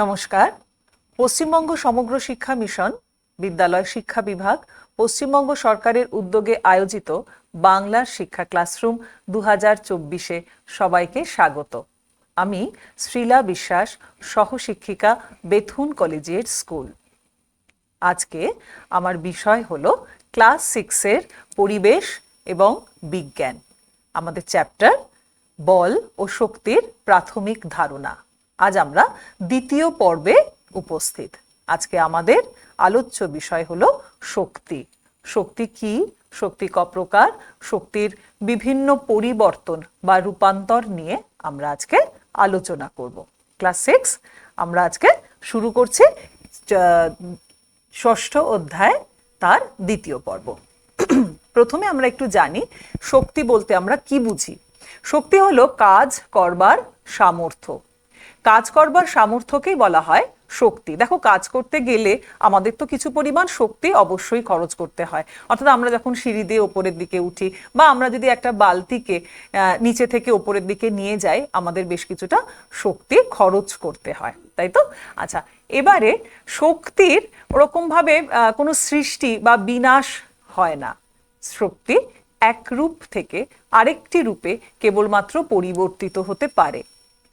নমস্কার। পশ্চিমবঙ্গ সমগ্র শিক্ষা মিশন, বিদ্যালয় শিক্ষা বিভাগ, পশ্চিমবঙ্গ সরকারের উদ্যোগে আয়োজিত বাংলার শিক্ষা ক্লাসরুম দু হাজার চব্বিশে সবাইকে স্বাগত। আমি শ্রীলা বিশ্বাস, সহশিক্ষিকা বেথুন কলেজিয়েট স্কুল। আজকে আমার বিষয় হল ক্লাস সিক্সের পরিবেশ এবং বিজ্ঞান। আমাদের চ্যাপ্টার, বল ও শক্তির প্রাথমিক ধারণা। আজ আমরা দ্বিতীয় পর্বে উপস্থিত। আজকে আমাদের আলোচ্য বিষয় হলো শক্তি। শক্তি কি? শক্তি ক প্রকার শক্তির বিভিন্ন পরিবর্তন বা রূপান্তর নিয়ে আমরা আজকে আলোচনা করব। ক্লাস সিক্স আমরা আজকে শুরু করছি ষষ্ঠ অধ্যায় তার দ্বিতীয় পর্ব। প্রথমে আমরা একটু জানি, শক্তি বলতে আমরা কি বুঝি? শক্তি হলো কাজ, করবার, সামর্থ্য। কাজ করবার সামর্থ্যকেই বলা হয় শক্তি। দেখো, কাজ করতে গেলে আমাদের তো কিছু পরিমাণ শক্তি অবশ্যই খরচ করতে হয়। অর্থাৎ আমরা যখন সিঁড়ি দিয়ে ওপরের দিকে উঠি বা আমরা যদি একটা বালতিকে নিচে থেকে ওপরের দিকে নিয়ে যাই, আমাদের বেশ কিছুটা শক্তি খরচ করতে হয়। তাই তো? আচ্ছা এবারে শক্তির ওরকমভাবে কোনো সৃষ্টি বা বিনাশ হয় না। শক্তি এক রূপ থেকে আরেকটি রূপে কেবলমাত্র পরিবর্তিত হতে পারে।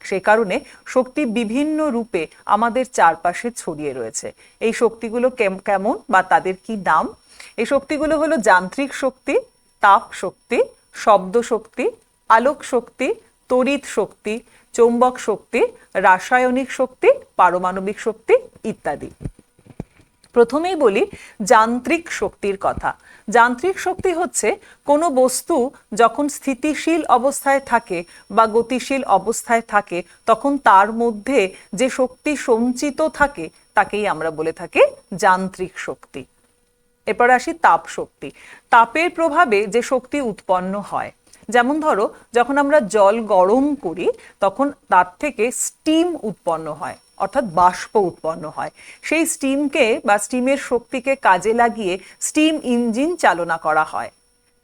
সে কারণে শক্তি বিভিন্ন রূপে আমাদের চারপাশে ছড়িয়ে রয়েছে। এই শক্তিগুলো কেম- কেমন বা তাদের কি নাম? এই শক্তিগুলো হলো যান্ত্রিক শক্তি, তাপ শক্তি, শব্দ শক্তি, আলোক শক্তি, তড়িৎ শক্তি, চৌম্বক শক্তি, রাসায়নিক শক্তি, পারমাণবিক শক্তি ইত্যাদি। প্রথমেই বলি যান্ত্রিক শক্তির কথা। যান্ত্রিক শক্তি হচ্ছে কোনো বস্তু যখন স্থিতিশীল অবস্থায় থাকে বা গতিশীল অবস্থায় থাকে, তখন তার মধ্যে যে শক্তি সঞ্চিত থাকে, তাকেই আমরা বলে থাকি যান্ত্রিক শক্তি। এরপর আসি তাপ শক্তি। তাপের প্রভাবে যে শক্তি উৎপন্ন হয়, যেমন ধরো, যখন আমরা জল গরম করি, তখন তার থেকে স্টিম উৎপন্ন হয়। অর্থাৎ বাষ্প উৎপন্ন হয়। সেই স্টিমকে বা স্টিমের শক্তিকে কাজে লাগিয়ে স্টিম ইঞ্জিন চালনা করা হয়।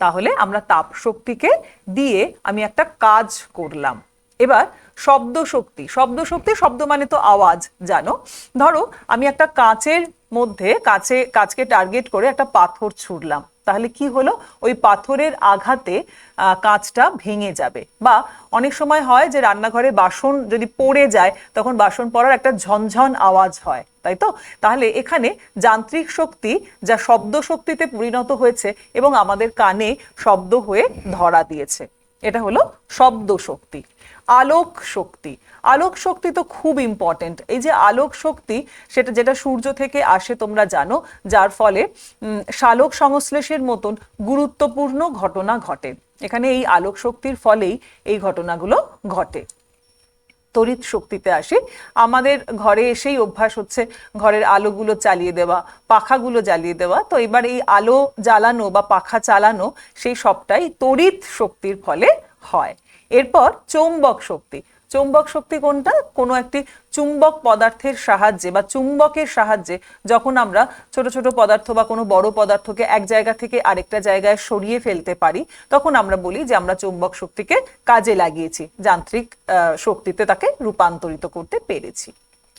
তাহলে আমরা তাপ শক্তিকে দিয়ে আমি একটা কাজ করলাম। এবার শব্দ শক্তি শব্দ শক্তি শব্দ মানে তো আওয়াজ, জানো? ধরো আমি একটা কাঁচের মধ্যে কাছে কাঁচকে টার্গেট করে একটা পাথর ছুড়লাম। তাহলে কি হলো? ওই পাথরের আঘাতে কাঁচটা ভেঙে যাবে। বা অনেক সময় হয় যে রান্নাঘরে বাসন যদি পড়ে যায়, তখন বাসন পড়ার একটা ঝনঝন আওয়াজ হয়, তাই তো? তাহলে এখানে যান্ত্রিক শক্তি যা শব্দ শক্তিতে পরিণত হয়েছে এবং আমাদের কানে শব্দ হয়ে ধরা দিয়েছে। এটা হলো শব্দ শক্তি। আলোক শক্তি। আলোক শক্তি তো খুব ইম্পর্টেন্ট এই যে আলোক শক্তি, সেটা যেটা সূর্য থেকে আসে, তোমরা জানো, যার ফলে শালক সংশ্লেষের মতন গুরুত্বপূর্ণ ঘটনা ঘটে। এখানে এই আলোক শক্তির ফলেই এই ঘটনাগুলো ঘটে। তড়িৎ শক্তিতে আসি। আমাদের ঘরে এসেই অভ্যাস হচ্ছে ঘরের আলোগুলো চালিয়ে দেওয়া, পাখাগুলো জ্বালিয়ে দেওয়া। তো এবার এই আলো জ্বালানো বা পাখা চালানো, সেই সবটাই তড়িৎ শক্তির ফলে হয়। এরপর চৌম্বক শক্তি। চৌম্বক শক্তি কোনটা? কোনো একটি চুম্বক পদার্থের সাহায্যে বা চুম্বকের সাহায্যে যখন আমরা ছোট ছোট পদার্থ বা কোনো বড় পদার্থকে এক জায়গা থেকে আরেকটা জায়গায় সরিয়ে ফেলতে পারি, তখন আমরা বলি যে আমরা চুম্বক শক্তিকে কাজে লাগিয়েছি, যান্ত্রিক শক্তিতে তাকে রূপান্তরিত করতে পেরেছি।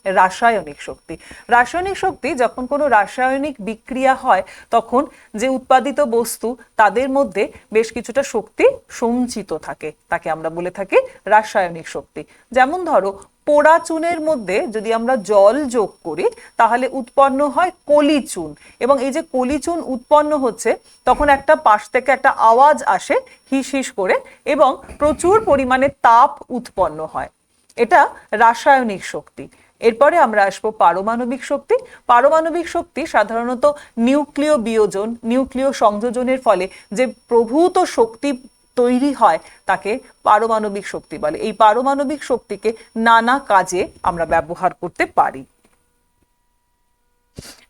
রাসায়নিক শক্তি। রাসায়নিক শক্তি যখন কোনো রাসায়নিক বিক্রিয়া হয়, তখন যে উৎপাদিত বস্তু, তাদের মধ্যে বেশ কিছুটা শক্তি সঞ্চিত থাকে, তাকে আমরা বলে থাকি রাসায়নিক শক্তি। যেমন ধরো, পোড়া চুনের মধ্যে যদি আমরা জল যোগ করি, তাহলে উৎপন্ন হয় কলি চুন। এবং এই যে কলি চুন উৎপন্ন হচ্ছে, তখন একটা পাশ থেকে একটা আওয়াজ আসে, হিস হিস করে, এবং প্রচুর পরিমাণে তাপ উৎপন্ন হয়। এটা রাসায়নিক শক্তি। এরপরে আমরা আসব পারমাণবিক শক্তি। পারমাণবিক শক্তি সাধারণত নিউক্লিয় বিয়োজন, নিউক্লিয় সংযোজনের ফলে যে প্রভূত শক্তি তৈরি হয় তাকে পারমাণবিক শক্তি বলে। এই পারমাণবিক শক্তিকে নানা কাজে আমরা ব্যবহার করতে পারি।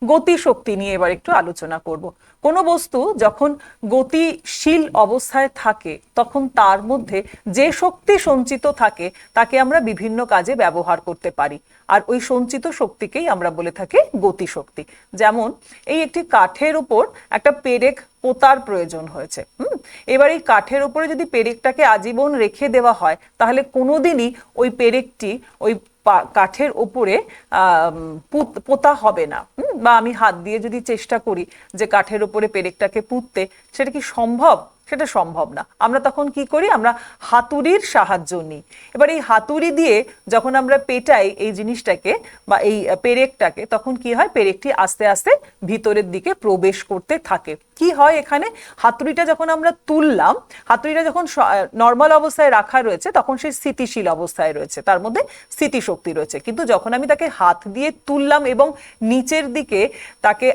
গতি শক্তি নিয়ে এবার একটু আলোচনা করব। কোনো বস্তু যখন গতিশীল অবস্থায় থাকে, তখন তার মধ্যে যে শক্তি সঞ্চিত থাকে, তাকে আমরা বিভিন্ন কাজে ব্যবহার করতে পারি। আর ওই সঞ্চিত শক্তিকেই আমরা বলে থাকি গতি শক্তি যেমন, এই একটি কাঠের উপর একটা পেরেক পোতার প্রয়োজন হয়েছে। হুম? এবার এই কাঠের উপরে যদি পেরেকটাকে আজীবন রেখে দেওয়া হয়, তাহলে কোনোদিনই ওই পেরেকটি, ওই কাঠের ওপরে পুত- হবে না? বা আমি হাত দিয়ে যদি চেষ্টা করি যে কাঠের ওপরে পেরেকটাকে পুঁততে, সেটা কি সম্ভব? সেটা সম্ভব না। আমরা তখন কি করি? আমরা হাতুড়ির সাহায্য নিই। এবার এই হাতুড়ি দিয়ে যখন আমরা পেটাই এই জিনিসটাকে বা এই পেরেকটাকে, তখন কি হয়? পেরেকটি আস্তে আস্তে ভিতরের দিকে প্রবেশ করতে থাকে। কি হয় এখানে? হাতুড়িটা যখন আমরা তুললাম, হাতুড়িটা যখন নর্মাল অবস্থায় রাখা রয়েছে, তখন সে স্থিতিশীল অবস্থায় রয়েছে। তার মধ্যে স্থিতিশক্তি রয়েছে। কিন্তু যখন আমি তাকে হাত দিয়ে তুললাম এবং নিচের দিকে তাকে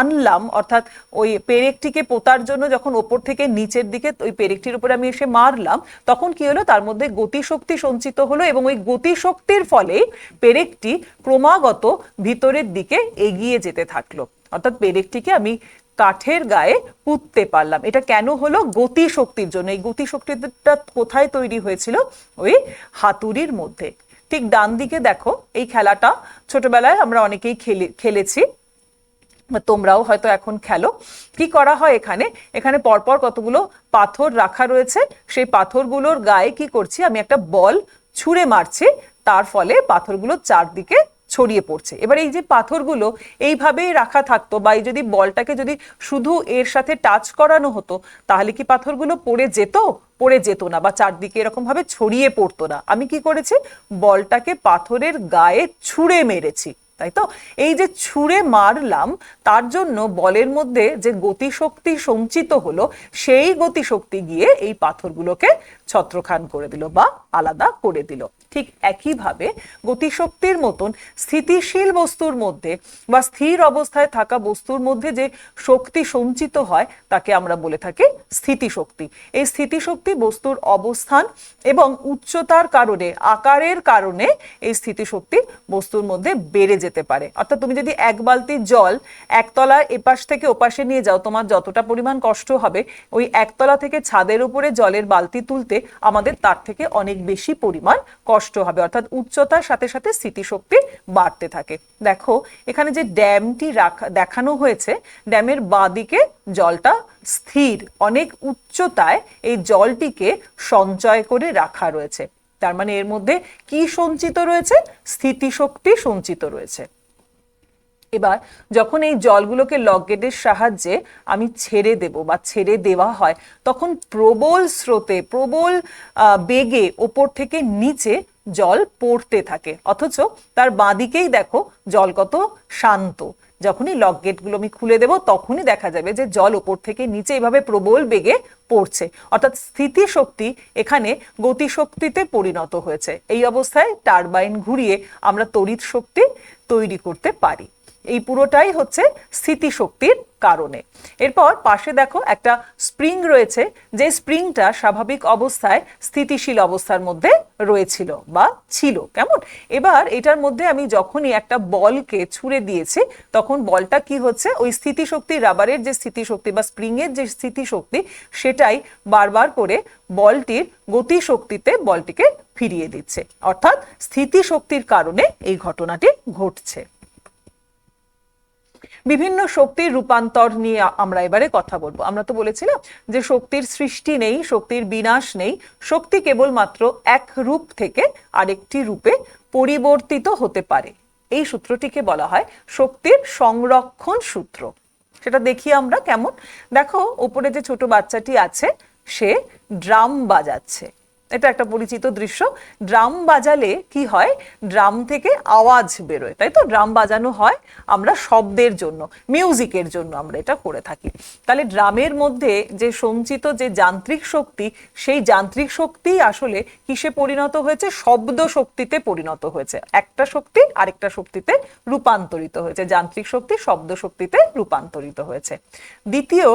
আনলাম, অর্থাৎ ওই পেরেকটিকে পোতার জন্য যখন ওপর থেকে নিচের দিকে ওই পেরেকটির উপরে আমি এসে মারলাম, তখন কি হলো? তার মধ্যে গতিশক্তি সঞ্চিত হলো এবং ওই গতিশক্তির ফলে পেরেকটি ক্রমাগত ভিতরের দিকে এগিয়ে যেতে থাকল। অর্থাৎ পেরেকটিকে আমি কাঠের গায়ে পুঁততে পারলাম। এটা কেন হলো? গতি শক্তির জন্য। এই গতি শক্তিটা কোথায় তৈরি হয়েছিল? ওই হাতুড়ির মধ্যে। ঠিক ডান দিকে দেখো, এই খেলাটা ছোটবেলায় আমরা অনেকেই খেলে, খেলেছি। তোমরাও হয়তো এখন খেলো। কি করা হয় এখানে? এখানে পরপর কতগুলো পাথর রাখা রয়েছে। সেই পাথরগুলোর গায়ে কি করছি? আমি একটা বল ছুঁড়ে মারছি। তার ফলে পাথরগুলো চারদিকে ছড়িয়ে পড়ছে। এবার এই যে পাথরগুলো এইভাবেই রাখা থাকতো বা এই যদি বলটাকে যদি শুধু এর সাথে টাচ করানো হতো, তাহলে কি পাথরগুলো পড়ে যেত? পড়ে যেত না বা চারদিকে এরকম ভাবে ছড়িয়ে পড়তো না। আমি কি করেছি? বলটাকে পাথরের গায়ে ছুঁড়ে মেরেছি, তাই তো? এই যে ছুঁড়ে মারলাম, তার জন্য বলের মধ্যে যে গতিশক্তি সঞ্চিত হলো, সেই গতিশক্তি গিয়ে এই পাথরগুলোকে ছত্রখান করে দিল বা আলাদা করে দিল। ঠিক একইভাবে গতিশক্তির মতন স্থিতিশীল বস্তুর মধ্যে বা স্থির অবস্থায় থাকা বস্তুর মধ্যে যে শক্তি সঞ্চিত হয়, তাকে আমরা বলে থাকি স্থিতিশক্তি। এই স্থিতিশক্তি বস্তুর অবস্থান এবং উচ্চতার কারণে, আকারের কারণে এই স্থিতিশক্তি বস্তুর মধ্যে বেড়ে যেতে পারে। অর্থাৎ তুমি যদি এক বালতি জল একতলার এপাশ থেকে ওপাশে নিয়ে যাও, তোমার যতটা পরিমাণ কষ্ট হবে, ওই একতলা থেকে ছাদের উপরে জলের বালতি তুলতে আমাদের তার থেকে অনেক বেশি পরিমাণ কষ্ট হবে। অর্থাৎ উচ্চতার সাথে সাথে স্থিতিশক্তি বাড়তে থাকে। দেখো, এখানে যে ড্যামটি রাখা, দেখানো হয়েছে, ড্যামের বাঁদিকে জলটা স্থির, অনেক উচ্চতায় এই জলটিকে সঞ্চয় করে রাখা রয়েছে। তার মানে এর মধ্যে কি সঞ্চিত রয়েছে? স্থিতিশক্তি সঞ্চিত রয়েছে। এবার যখন এই জলগুলোকে লকগেটের সাহায্যে আমি ছেড়ে দেব বা ছেড়ে দেওয়া হয়, তখন প্রবল স্রোতে, প্রবল বেগে ওপর থেকে নিচে জল পড়তে থাকে। অথচ তার বাঁদিকেই দেখো জল কত শান্ত। যখনই লক গেটগুলো আমি খুলে দেব, তখনই দেখা যাবে যে জল ওপর থেকে নিচে এইভাবে প্রবল বেগে পড়ছে। অর্থাৎ স্থিতিশক্তি এখানে গতিশক্তিতে পরিণত হয়েছে। এই অবস্থায় টারবাইন ঘুরিয়ে আমরা তড়িৎ শক্তি তৈরি করতে পারি। এই পুরোটাই হচ্ছে স্থিতিশক্তির কারণে। এরপর পাশে দেখো একটা স্প্রিং রয়েছে, যে স্প্রিংটা স্বাভাবিক অবস্থায় স্থিতিশীল অবস্থার মধ্যে রয়েছিল বা ছিল। কেমন? এবার এটার মধ্যে আমি যখনই একটা বলকে ছুঁড়ে দিয়েছি, তখন বলটা কি হচ্ছে? ওই স্থিতিশক্তি, রাবারের যে স্থিতিশক্তি বা স্প্রিং এর যে স্থিতিশক্তি, সেটাই বারবার করে বলটির গতিশক্তিতে বলটিকে ফিরিয়ে দিচ্ছে। অর্থাৎ স্থিতিশক্তির কারণে এই ঘটনাটি ঘটছে। বিভিন্ন শক্তির রূপান্তর নিয়ে আমরা এবারে কথা বলব। আমরা তো বলেছিলাম যে শক্তির সৃষ্টি নেই, শক্তির বিনাশ নেই। শক্তি কেবলমাত্র এক রূপ থেকে আরেকটি রূপে পরিবর্তিত হতে পারে। এই সূত্রটিকে বলা হয় শক্তির সংরক্ষণ সূত্র। সেটা দেখি আমরা কেমন। দেখো, উপরে যে ছোট বাচ্চাটি আছে, সে ড্রাম বাজাচ্ছে। এটা একটা পরিচিত দৃশ্য। ড্রাম বাজালে কি হয়? ড্রাম থেকে আওয়াজ বেরোয়, তাই তো? ড্রাম বাজানো হয় আমরা শব্দের জন্য, মিউজিকের জন্য আমরা এটা করে থাকি। তাহলে ড্রামের মধ্যে যে সঞ্চিত যে যান্ত্রিক শক্তি, সেই যান্ত্রিক শক্তি আসলে কিসে পরিণত হয়েছে? শব্দ শক্তিতে পরিণত হয়েছে। একটা শক্তি আরেকটা শক্তিতে রূপান্তরিত হয়েছে। যান্ত্রিক শক্তি শব্দ শক্তিতে রূপান্তরিত হয়েছে। দ্বিতীয়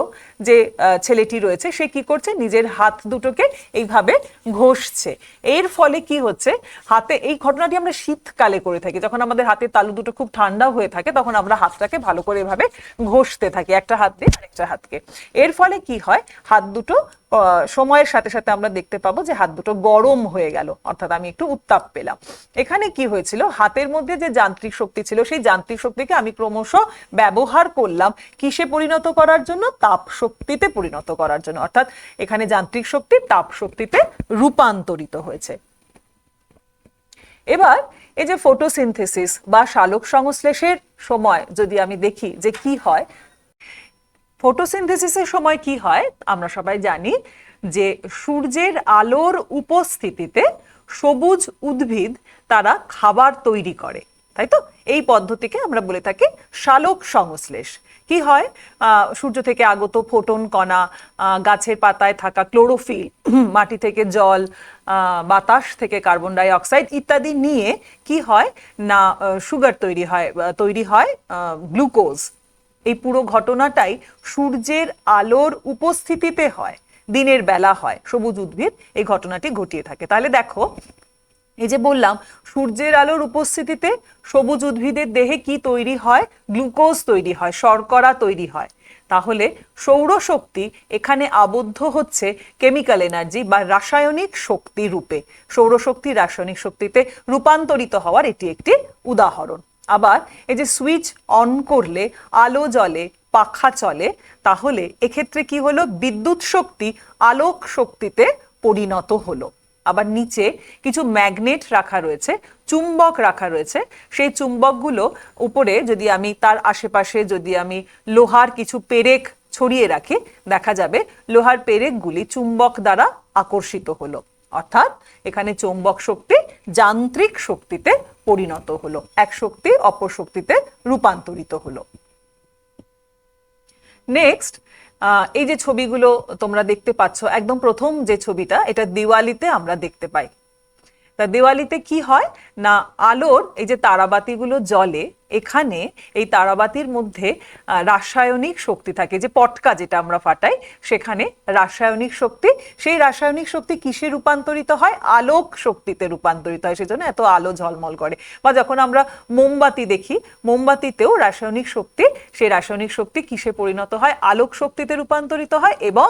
যে ছেলেটি রয়েছে, সে কি করছে? নিজের হাত দুটোকে এইভাবে ঘষছে। এর ফলে কি হচ্ছে? হাতে এই ঘটনাটি আমরা শীতকালে করে থাকি। যখন আমাদের হাতে তালু দুটো খুব ঠান্ডা হয়ে থাকে, তখন আমরা হাতটাকে ভালো করে এভাবে ঘষতে থাকি, একটা হাত দিয়ে আরেকটা হাতকে। এর ফলে কি হয়? হাত দুটো সময়ের সাথে সাথে আমরা দেখতে পাবো যে হাত দুটো গরম হয়ে গেল। অর্থাৎ আমি একটু উত্তাপ পেলাম। এখানে কি হয়েছিল? হাতের মধ্যে যে যান্ত্রিক শক্তি ছিল, সেই যান্ত্রিক শক্তিকে আমি ক্রমশ ব্যবহার করলাম কিসে পরিণত করার জন্য? তাপ শক্তিতে পরিণত করার জন্য। অর্থাৎ এখানে যান্ত্রিক শক্তি তাপ শক্তিতে রূপান্তরিত হয়েছে। এবার এই যে ফটোসিনথেসিস বা শালক সংশ্লেষের সময় যদি আমি দেখি যে কি হয় ফটোসিনথেসিসের সময় কি হয়, আমরা সবাই জানি যে সূর্যের আলোর উপস্থিতিতে সবুজ উদ্ভিদ তারা খাবার তৈরি করে, তাই তো? এই পদ্ধতিকে আমরা বলে থাকি শালক সংশ্লেষ। কি হয়? সূর্য থেকে আগত ফোটন কণা গাছের পাতায় থাকা ক্লোরোফিল মাটি থেকে জল বাতাস থেকে কার্বন ডাই অক্সাইড ইত্যাদি নিয়ে কি হয়? না সুগার তৈরি হয় তৈরি হয় গ্লুকোজ। এই পুরো ঘটনাটাই সূর্যের আলোর উপস্থিতিতে হয়, দিনের বেলা হয়, সবুজ উদ্ভিদ এই ঘটনাটি ঘটিয়ে থাকে। তাহলে দেখো, এই যে বললাম, সূর্যের আলোর উপস্থিতিতে সবুজ উদ্ভিদের দেহে কি তৈরি হয়? গ্লুকোজ তৈরি হয়, শর্করা তৈরি হয়। তাহলে সৌরশক্তি এখানে আবদ্ধ হচ্ছে কেমিক্যাল এনার্জি বা রাসায়নিক শক্তি রূপে। সৌরশক্তি রাসায়নিক শক্তিতে রূপান্তরিত হওয়ার এটি একটি উদাহরণ। আবার এই যে সুইচ অন করলে, আলো জ্বলে, পাখা চলে, তাহলে এক্ষেত্রে কি হলো? বিদ্যুৎ শক্তি আলোক শক্তিতে পরিণত হলো। আবার নিচে কিছু ম্যাগনেট রাখা রয়েছে, চুম্বক রাখা রয়েছে। সেই চুম্বকগুলো উপরে যদি আমি তার আশেপাশে যদি আমি লোহার কিছু পেরেক ছড়িয়ে রাখি, দেখা যাবে লোহার পেরেকগুলি চুম্বক দ্বারা আকর্ষিত হলো। অর্থাৎ এখানে চৌম্বক শক্তি যান্ত্রিক শক্তিতে পরিণত হলো। এক শক্তি অপর শক্তিতে রূপান্তরিত হলো। নেক্সট এই যে ছবিগুলো তোমরা দেখতে পাচ্ছ, একদম প্রথম যে ছবিটা, এটা দিওয়ালিতে আমরা দেখতে পাই। তা দিওয়ালিতে কি হয়? না আলোর এই যে তারাবাতিগুলো জ্বলে, এখানে এই তারাবাতির মধ্যে রাসায়নিক শক্তি থাকে, যে পটকা যেটা আমরা ফাটাই, সেখানে রাসায়নিক শক্তি, সেই রাসায়নিক শক্তি কিসে রূপান্তরিত হয়? আলোক শক্তিতে রূপান্তরিত হয়, সেজন্য এত আলো ঝলমল করে। বা যখন আমরা মোমবাতি দেখি, মোমবাতিতেও রাসায়নিক শক্তি, সেই রাসায়নিক শক্তি কিসে পরিণত হয়? আলোক শক্তিতে রূপান্তরিত হয় এবং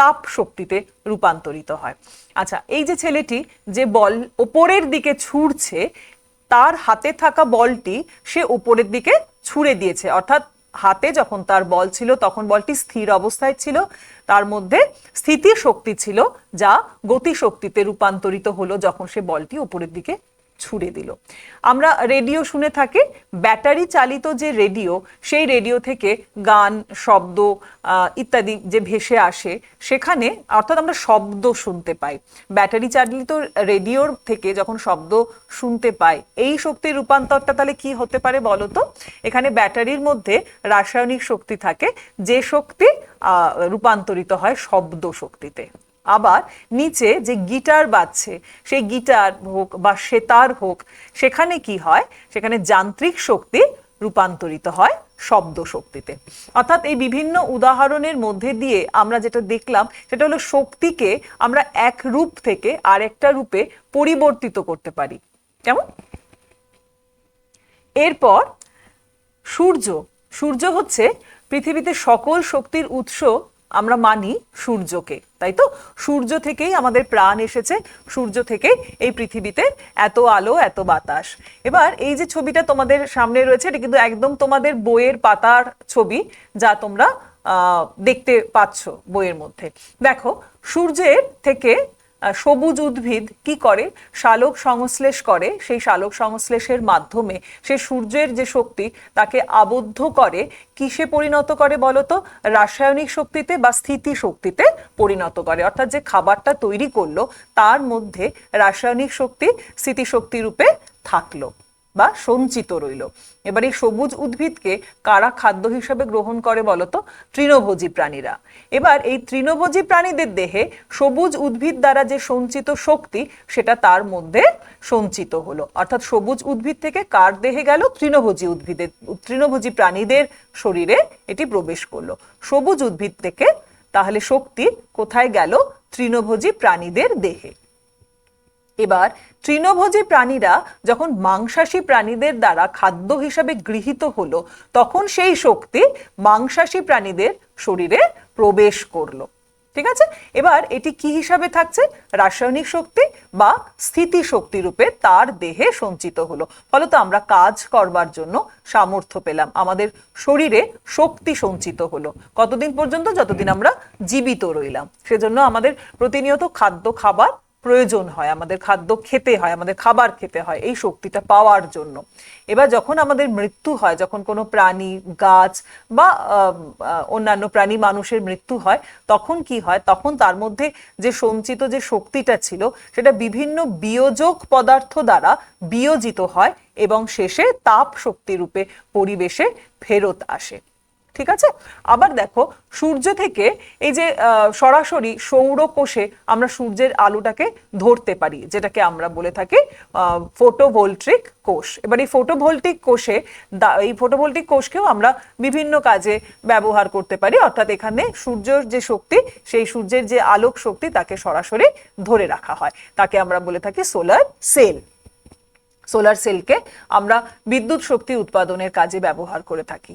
তাপ শক্তিতে রূপান্তরিত হয়। আচ্ছা এই যে ছেলেটি যে বল, ওপরের দিকে ছুড়ছে, তার হাতে থাকা বলটি সে উপরের দিকে ছুঁড়ে দিয়েছে। অর্থাৎ হাতে যখন তার বল ছিল, তখন বলটি স্থির অবস্থায় ছিল। তার মধ্যে স্থিতি শক্তি ছিল, যা গতি শক্তিতে রূপান্তরিত হলো যখন সে বলটি উপরের দিকে ছুড়ে দিল। আমরা রেডিও শুনে থাকি, ব্যাটারি চালিত যে রেডিও, সেই রেডিও থেকে গান, শব্দ ইত্যাদি যে ভেসে আসে, সেখানে অর্থাৎ আমরা শব্দ শুনতে পাই। ব্যাটারি চালিত রেডিওর থেকে যখন শব্দ শুনতে পাই, এই শক্তির রূপান্তরটা তাহলে কি হতে পারে বলতো এখানে ব্যাটারির মধ্যে রাসায়নিক শক্তি থাকে, যে শক্তি রূপান্তরিত হয় শব্দ শক্তিতে। আবার নিচে যে গিটার বাজছে, সেই গিটার হোক বা সেতার হোক, সেখানে কি হয়? সেখানে যান্ত্রিক শক্তি রূপান্তরিত হয় শব্দ শক্তিতে। অর্থাৎ এই বিভিন্ন উদাহরণের মধ্যে দিয়ে আমরা যেটা দেখলাম, সেটা হলো শক্তিকে আমরা এক রূপ থেকে আরেকটা রূপে পরিবর্তিত করতে পারি। কেমন? এরপর সূর্য। সূর্য হচ্ছে পৃথিবীতে সকল শক্তির উৎস আমরা মানি সূর্যকে, তাই তো? সূর্য থেকেই আমাদের প্রাণ এসেছে, সূর্য থেকে এই পৃথিবীতে এত আলো, এত বাতাস। এবার এই যে ছবিটা তোমাদের সামনে রয়েছে, এটা কিন্তু একদম তোমাদের বইয়ের পাতার ছবি যা তোমরা দেখতে পাচ্ছ বইয়ের মধ্যে। দেখো, সূর্যের থেকে সবুজ উদ্ভিদ কি করে? শালক সংশ্লেষ করে। সেই শালক সংশ্লেষের মাধ্যমে সে সূর্যের যে শক্তি, তাকে আবদ্ধ করে, কিসে পরিণত করে বলতো? রাসায়নিক শক্তিতে বা স্থিতি শক্তিতে পরিণত করে। অর্থাৎ যে খাবারটা তৈরি করল, তার মধ্যে রাসায়নিক শক্তি স্থিতিশক্তি রূপে থাকল। বা সঞ্চিত রইল। এবার এই সবুজ উদ্ভিদকে কারা খাদ্য হিসেবে গ্রহণ করে বলতো? তৃণভোজী প্রাণীরা। এবার এই তৃণভোজী প্রাণীদের দেহে সবুজ উদ্ভিদ দ্বারা যে সঞ্চিত শক্তি, সেটা তার মধ্যে সঞ্চিত হলো। অর্থাৎ সবুজ উদ্ভিদ থেকে কার দেহে গেল? তৃণভোজী উদ্ভিদের, তৃণভোজী প্রাণীদের শরীরে এটি প্রবেশ করল। সবুজ উদ্ভিদ থেকে তাহলে শক্তি কোথায় গেল? তৃণভোজী প্রাণীদের দেহে। এবার তৃণভোজী প্রাণীরা যখন মাংসাশী প্রাণীদের দ্বারা খাদ্য হিসাবে গৃহীত হলো, তখন সেই শক্তি মাংসাশী প্রাণীদের শরীরে প্রবেশ করল। ঠিক আছে? এবার এটি কি হিসাবে থাকছে? রাসায়নিক শক্তি বা স্থিতি শক্তি রূপে তার দেহে সঞ্চিত হলো। ফলত আমরা কাজ করবার জন্য সামর্থ্য পেলাম। আমাদের শরীরে শক্তি সঞ্চিত হলো। কতদিন পর্যন্ত? যতদিন আমরা জীবিত রইলাম। সেজন্য আমাদের প্রতিনিয়ত খাদ্য, খাবার প্রয়োজন হয়, আমাদের খাদ্য খেতে হয়, আমাদের খাবার খেতে হয়, এই শক্তিটা পাওয়ার জন্য। এবার যখন আমাদের মৃত্যু হয়, যখন কোনো প্রাণী, গাছ বা অন্যান্য প্রাণী মানুষের মৃত্যু হয়, তখন কি হয়? তখন তার মধ্যে যে সঞ্চিত যে শক্তিটা ছিল, সেটা বিভিন্ন বিয়োজক পদার্থ দ্বারা বিয়োজিত হয় এবং শেষে তাপ শক্তি রূপে পরিবেশে ফেরত আসে। ঠিক আছে? আবার দেখো, সূর্য থেকে এই যে সরাসরি সৌর কোষে আমরা সূর্যের আলোটাকে ধরতে পারি, যেটাকে আমরা বলে থাকি ফোটোভোল্ট্রিক কোষ। এবার এই ফোটোভোল্টিক কোষে এই ফোটোভোল্টিক কোষকেও আমরা বিভিন্ন কাজে ব্যবহার করতে পারি, অর্থাৎ এখানে সূর্যের যে শক্তি, সেই সূর্যের যে আলোক শক্তি, তাকে সরাসরি ধরে রাখা হয়। তাকে আমরা বলে থাকি সোলার সেল সোলার সেলকে আমরা বিদ্যুৎ শক্তি উৎপাদনের কাজে ব্যবহার করে থাকি।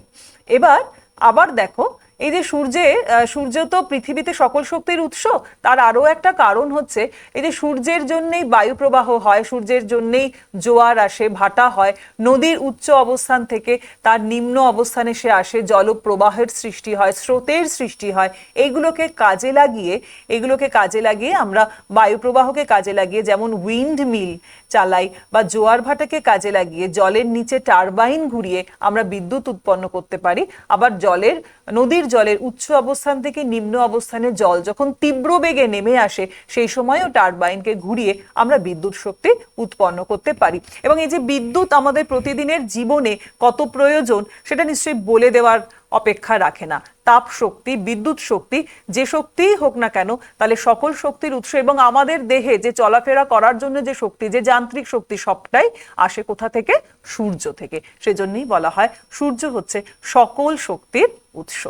এবার আবার দেখো এই যে সূর্যে সূর্য তো পৃথিবীতে সকল শক্তির উৎস, তার আরও একটা কারণ হচ্ছে, এই যে সূর্যের জন্যেই বায়ু প্রবাহ হয়, সূর্যের জন্যেই জোয়ার আসে, ভাটা হয়, নদীর উচ্চ অবস্থান থেকে তার নিম্ন অবস্থানে সে আসে, জলপ্রবাহের সৃষ্টি হয়, স্রোতের সৃষ্টি হয় এইগুলোকে কাজে লাগিয়ে, এগুলোকে কাজে লাগিয়ে আমরা বায়ু প্রবাহকে কাজে লাগিয়ে যেমন উইন্ড মিল চালাই বা জোয়ার ভাটাকে কাজে লাগিয়ে জলের নিচে টারবাইন ঘুরিয়ে আমরা বিদ্যুৎ উৎপন্ন করতে পারি। আবার জলের, নদীর জলের উচ্চ অবস্থান থেকে নিম্ন অবস্থানে জল যখন তীব্র বেগে নেমে আসে, সেই সময়ও টারবাইনকে ঘুরিয়ে আমরা বিদ্যুৎ শক্তি উৎপন্ন করতে পারি। এবং এই যে বিদ্যুৎ আমাদের প্রতিদিনের জীবনে কত প্রয়োজন, সেটা নিশ্চয়ই বলে দেওয়ার অপেক্ষা রাখে না। তাপ শক্তি, বিদ্যুৎ শক্তি, যে শক্তিই হোক না কেন, তাহলে সকল শক্তির উৎস এবং আমাদের দেহে যে চলাফেরা করার জন্য যে শক্তি, যে যান্ত্রিক শক্তি সবটাই আসে কোথা থেকে? সূর্য থেকে। সেজন্যই বলা হয় সূর্য হচ্ছে সকল শক্তির উৎস।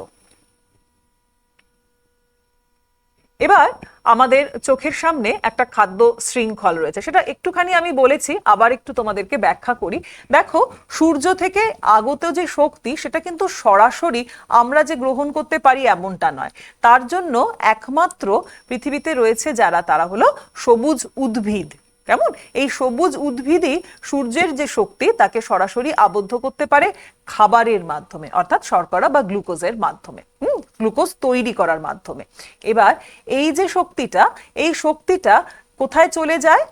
এবার আমাদের চোখের সামনে একটা খাদ্য শৃঙ্খল রয়েছে। সেটা একটুখানি আমি বলেছি, আবার একটু তোমাদেরকে ব্যাখ্যা করি। দেখো, সূর্য থেকে আগত যে শক্তি, সেটা কিন্তু সরাসরি আমরা যে গ্রহণ করতে পারি এমনটা নয়। তার জন্য একমাত্র পৃথিবীতে রয়েছে যারা, তারা হলো সবুজ উদ্ভিদ। কেমন? এই সবুজ উদ্ভিদই সূর্যের যে শক্তি, তাকে সরাসরি আবদ্ধ করতে পারে খাবারের মাধ্যমে, অর্থাৎ শর্করা বা গ্লুকোজের মাধ্যমে, হুম? গ্লুকোজ তৈরি করার মাধ্যমে। এবার এই যে শক্তিটা, এই শক্তিটা কোথায় চলে যায়?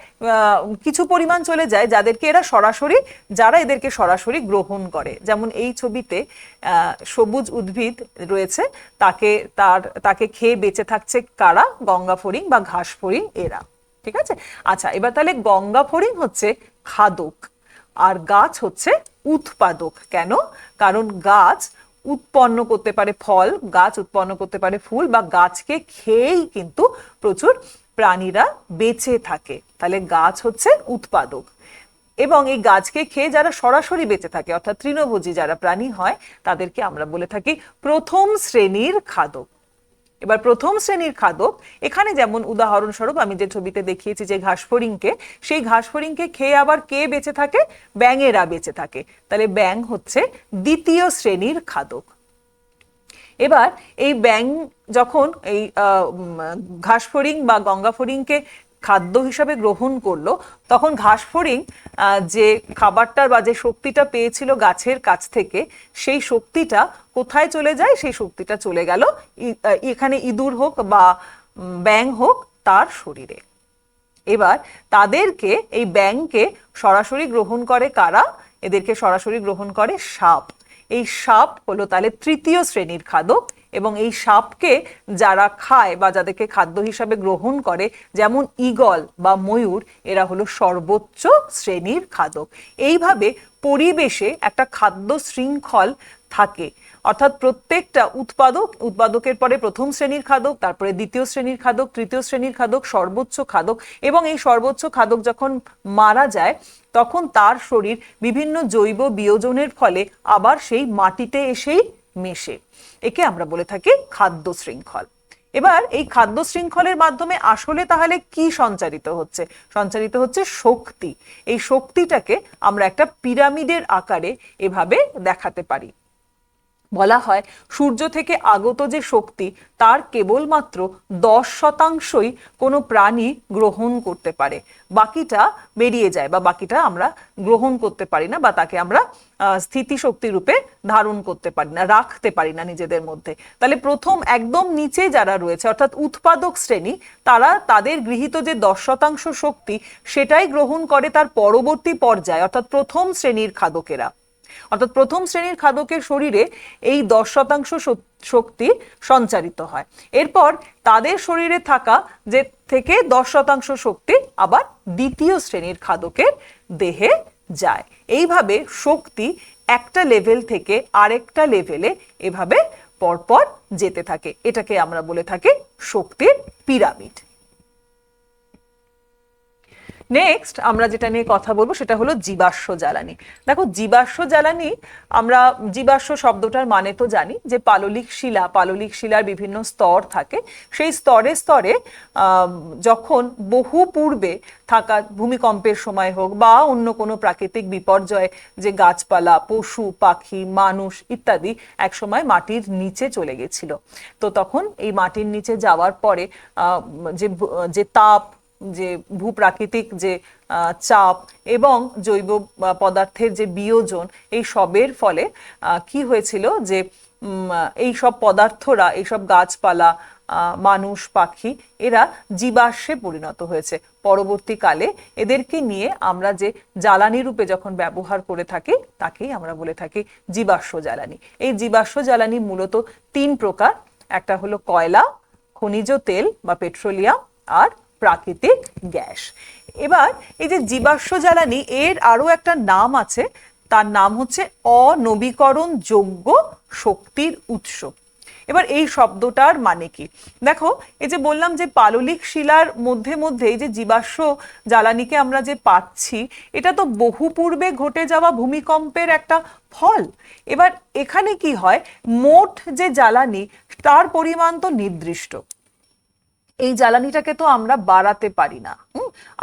কিছু পরিমাণ চলে যায় যাদেরকে এরা সরাসরি, যারা এদেরকে সরাসরি গ্রহণ করে। যেমন এই ছবিতে সবুজ উদ্ভিদ রয়েছে, তাকে তার, তাকে খেয়ে বেঁচে থাকছে কারা? গঙ্গা ফড়িং বা ঘাস ফড়িং এরা। ঠিক আছে? আচ্ছা এবার তাহলে গঙ্গা ফড়িং হচ্ছে খাদক আর গাছ হচ্ছে উৎপাদক। কেন? কারণ গাছ উৎপন্ন করতে পারে ফল, গাছ উৎপন্ন করতে পারে ফুল বা গাছকে খেয়েই কিন্তু প্রচুর প্রাণীরা বেঁচে থাকে। তাহলে গাছ হচ্ছে উৎপাদক। এবং এই গাছকে খেয়ে যারা সরাসরি বেঁচে থাকে, অর্থাৎ তৃণভোজী যারা প্রাণী হয়, তাদেরকে আমরা বলে থাকি প্রথম শ্রেণির খাদক। এবার প্রথম শ্রেণির খাদক, এখানে যেমন উদাহরণস্বরূপ আমি যে ছবিতে দেখিয়েছি যে ঘাসফড়িংকে, সেই ঘাসফড়িংকে খেয়ে আবার কে বেঁচে থাকে? ব্যাঙেরা বেঁচে থাকে। তাহলে ব্যাং হচ্ছে দ্বিতীয় শ্রেণির খাদক। এবার এই ব্যাং যখন এই ঘাসফড়িং বা গঙ্গা ফড়িংকে খাদ্য হিসাবে গ্রহণ করল, তখন ঘাসফড়িং যে খাবারটার বা যে শক্তিটা পেয়েছিল গাছের কাছ থেকে, সেই শক্তিটা কোথায় চলে যায়? সেই শক্তিটা চলে গেল এখানে ইঁদুর হোক বা ব্যাং হোক তার শরীরে। এবার তাদেরকে, এই ব্যাংকে সরাসরি গ্রহণ করে কারা? এদেরকে সরাসরি গ্রহণ করে সাপ। এই সাপ হলো তাহলে তৃতীয় শ্রেণির খাদক। এবং এই সাপকে যারা খায় বা যাদেরকে খাদ্য হিসাবে গ্রহণ করে, যেমন ঈগল বা ময়ূর, এরা হলো সর্বোচ্চ শ্রেণির খাদক। এইভাবে পরিবেশে একটা খাদ্য শৃঙ্খল থাকে। অর্থাৎ প্রত্যেকটা উৎপাদক, উৎপাদকের পরে প্রথম শ্রেণির খাদক, তারপরে দ্বিতীয় শ্রেণির খাদক, তৃতীয় শ্রেণির খাদক, সর্বোচ্চ খাদক এবং এই সর্বোচ্চ খাদক যখন মারা যায়, তখন তার শরীর বিভিন্ন জৈব বিয়োজনের ফলে আবার সেই মাটিতে এসেই মেশে। একে আমরা বলে থাকি খাদ্য শৃঙ্খল। এবার এই খাদ্য শৃঙ্খলের মাধ্যমে আসলে তাহলে কি সঞ্চারিত হচ্ছে? সঞ্চারিত হচ্ছে শক্তি। এই শক্তিটাকে আমরা একটা পিরামিডের আকারে এভাবে দেখাতে পারি। বলা হয়, সূর্য থেকে আগত যে শক্তি, তার কেবলমাত্র দশ শতাংশই কোনো প্রাণী গ্রহণ করতে পারে। বাকিটা বেরিয়ে যায় বা বাকিটা আমরা গ্রহণ করতে পারি না বা তাকে আমরা স্থিতিশক্তি রূপে ধারণ করতে পারি না, রাখতে পারি না নিজেদের মধ্যে। তাহলে প্রথম একদম নিচে যারা রয়েছে, অর্থাৎ উৎপাদক শ্রেণি, তারা তাদের গৃহীত যে দশ শতাংশ শক্তি, সেটাই গ্রহণ করে তার পরবর্তী পর্যায়ে, অর্থাৎ প্রথম শ্রেণির খাদকেরা। অর্থাৎ প্রথম শ্রেণির খাদকের শরীরে এই দশ শতাংশ শক্তি সঞ্চারিত হয়। এরপর তাদের শরীরে থাকা যে থেকে দশ শতাংশ শক্তি আবার দ্বিতীয় শ্রেণির খাদকের দেহে যায়। এইভাবে শক্তি একটা লেভেল থেকে আরেকটা লেভেলে এভাবে পরপর যেতে থাকে। এটাকে আমরা বলে থাকি শক্তির পিরামিড। নেক্সট আমরা যেটা নিয়ে কথা বলব সেটা হলো জীবাশ্ম জ্বালানি। দেখো, জীবাশ্ম জ্বালানি, আমরা জীবাশ্ম শব্দটার মানে তো জানি যে পাললিক শিলা, পাললিক শিলার বিভিন্ন স্তর থাকে। সেই স্তরে স্তরে যখন বহু পূর্বে থাকা ভূমিকম্পের সময় হোক বা অন্য কোনো প্রাকৃতিক বিপর্যয় যে গাছপালা, পশু, পাখি, মানুষ ইত্যাদি একসময় মাটির নিচে চলে গেছিল। তো তখন এই মাটির নিচে যাওয়ার পরে যে তাপ যে ভূপ্রাকৃতিক যে চাপ এবং জৈব পদার্থের যে বিয়োজন, এই সবের ফলে কি হয়েছিল যে এই সব পদার্থরা এইসব গাছপালা মানুষ, পাখি, এরা জীবাশ্মে পরিণত হয়েছে। পরবর্তীকালে এদেরকে নিয়ে আমরা যে জ্বালানি রূপে যখন ব্যবহার করে থাকি, তাকেই আমরা বলে থাকি জীবাশ্ম জ্বালানি। এই জীবাশ্ম জ্বালানি মূলত তিন প্রকার। একটা হলো কয়লা, খনিজ তেল বা পেট্রোলিয়াম আর প্রাকৃতিক গ্যাস। এবার এই যে জীবাশ্ম জ্বালানি, এর আরও একটা নাম আছে। তার নাম হচ্ছে অনবীকরণ যোগ্য শক্তির উৎস। এবার এই শব্দটার মানে কি? দেখো, এই যে বললাম যে পাললিক শিলার মধ্যে মধ্যে এই যে জীবাশ্ম জ্বালানিকে আমরা যে পাচ্ছি, এটা তো বহু পূর্বে ঘটে যাওয়া ভূমিকম্পের একটা ফল। এবার এখানে কি হয়? মোট যে জ্বালানি, তার পরিমাণ তো নির্দিষ্ট। এই জ্বালানিটাকে তো আমরা বাড়াতে পারি না।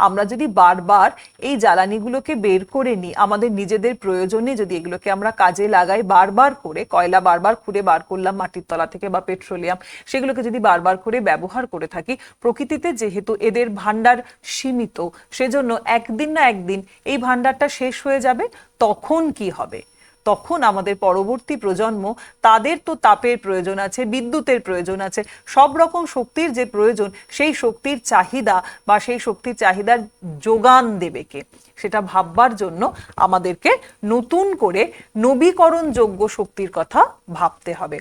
আমরা যদি বারবার এই জ্বালানিগুলোকে বের করে নিই, আমাদের নিজেদের প্রয়োজনে যদি এগুলোকে আমরা কাজে লাগাই বারবার করে, কয়লা বারবার খুঁড়ে বার করলাম মাটির তলা থেকে বা পেট্রোলিয়াম, সেগুলোকে যদি বারবার করে ব্যবহার করে থাকি, প্রকৃতিতে যেহেতু এদের ভান্ডার সীমিত, সেজন্য একদিন না একদিন এই ভান্ডারটা শেষ হয়ে যাবে, তখন কি হবে? তখন আমাদের পরবর্তী প্রজন্ম, তাদের তো তাপের প্রয়োজন আছে, বিদ্যুতের প্রয়োজন আছে, সব রকম শক্তির যে প্রয়োজন, সেই শক্তির চাহিদা বা সেই শক্তির চাহিদার যোগান দেবে কে? সেটা ভাববার জন্য আমাদেরকে নতুন করে নবীকরণযোগ্য শক্তির কথা ভাবতে হবে।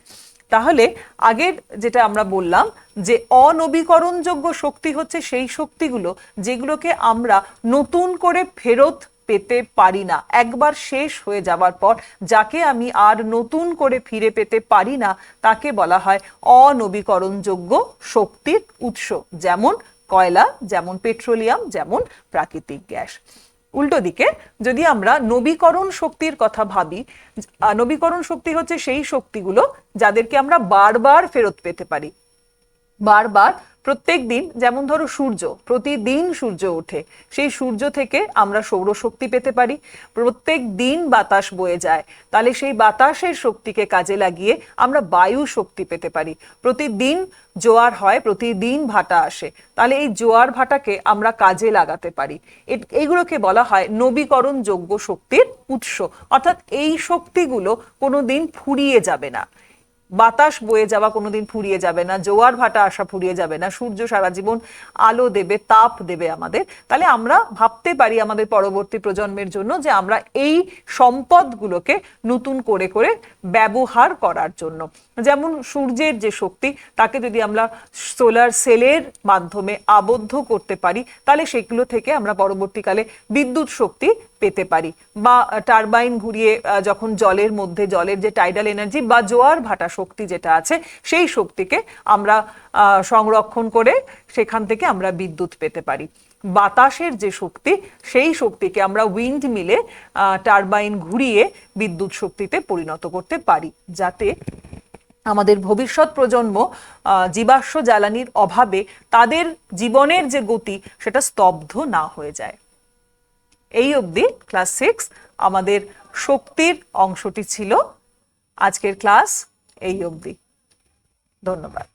তাহলে আগের যেটা আমরা বললাম যে অনবীকরণযোগ্য শক্তি হচ্ছে সেই শক্তিগুলো যেগুলোকে আমরা নতুন করে ফেরত পেতে পারি না। একবার শেষ হয়ে যাবার পর যাকে আমি আর নতুন করে ফিরে পেতে পারি না, তাকে বলা হয় অনবীকরণযোগ্য শক্তির উৎস, যেমন কয়লা, যেমন পেট্রোলিয়াম, যেমন প্রাকৃতিক গ্যাস। উল্টো দিকে, যদি আমরা নবীকরণ শক্তির কথা ভাবি নবীকরণ শক্তি হচ্ছে সেই শক্তিগুলো যাদেরকে আমরা বারবার ফেরত পেতে পারি। বারবার প্রত্যেক দিন, যেমন ধরো সূর্য, প্রতিদিন সূর্য ওঠে। সেই সূর্য থেকে আমরা সৌরশক্তি পেতে পারি। প্রত্যেক দিন বাতাস বয়ে যায়। তাহলে সেই বাতাসের শক্তিকে কাজে লাগিয়ে আমরা বায়ু শক্তি পেতে পারি। প্রতিদিন জোয়ার হয়, প্রতিদিন ভাটা আসে। তাহলে এই জোয়ার ভাটাকে আমরা কাজে লাগাতে পারি। এইগুলোকে বলা হয় নবীকরণ যোগ্য শক্তির উৎস। অর্থাৎ এই শক্তিগুলো কোনোদিন ফুরিয়ে যাবে না। বাতাস বয়ে যাওয়া কোনোদিন ফুরিয়ে যাবে না, জোয়ার ভাটা আসা ফুরিয়ে যাবে না, সূর্য সারা জীবন আলো দেবে, তাপ দেবে আমাদের। তাহলে আমরা ভাবতে পারি আমাদের পরবর্তী প্রজন্মের জন্য যে আমরা এই সম্পদগুলোকে নতুন করে করে ব্যবহার করার জন্য। যেমন সূর্যের যে শক্তি, তাকে যদি আমরা সোলার সেলের মাধ্যমে আবদ্ধ করতে পারি, তাহলে সেগুলো থেকে আমরা পরবর্তীকালে বিদ্যুৎ শক্তি পেতে পারি। বা টারবাইন ঘুরিয়ে যখন জলের মধ্যে, জলের যে টাইডাল এনার্জি বা জোয়ার ভাটা শক্তি যেটা আছে, সেই শক্তিকে আমরা সংরক্ষণ করে সেখান থেকে আমরা বিদ্যুৎ পেতে পারি। বাতাসের যে শক্তি, সেই শক্তিকে আমরা উইন্ড মিলে টারবাইন ঘুরিয়ে বিদ্যুৎ শক্তিতে পরিণত করতে পারি, যাতে আমাদের ভবিষ্যৎ প্রজন্ম জীবাশ্ম জ্বালানির অভাবে তাদের জীবনের যে গতি, সেটা স্তব্ধ না হয়ে যায়। এই অবধি ক্লাস সিক্স আমাদের শক্তির অংশটি ছিল। আজকের ক্লাস এই অবধি। ধন্যবাদ।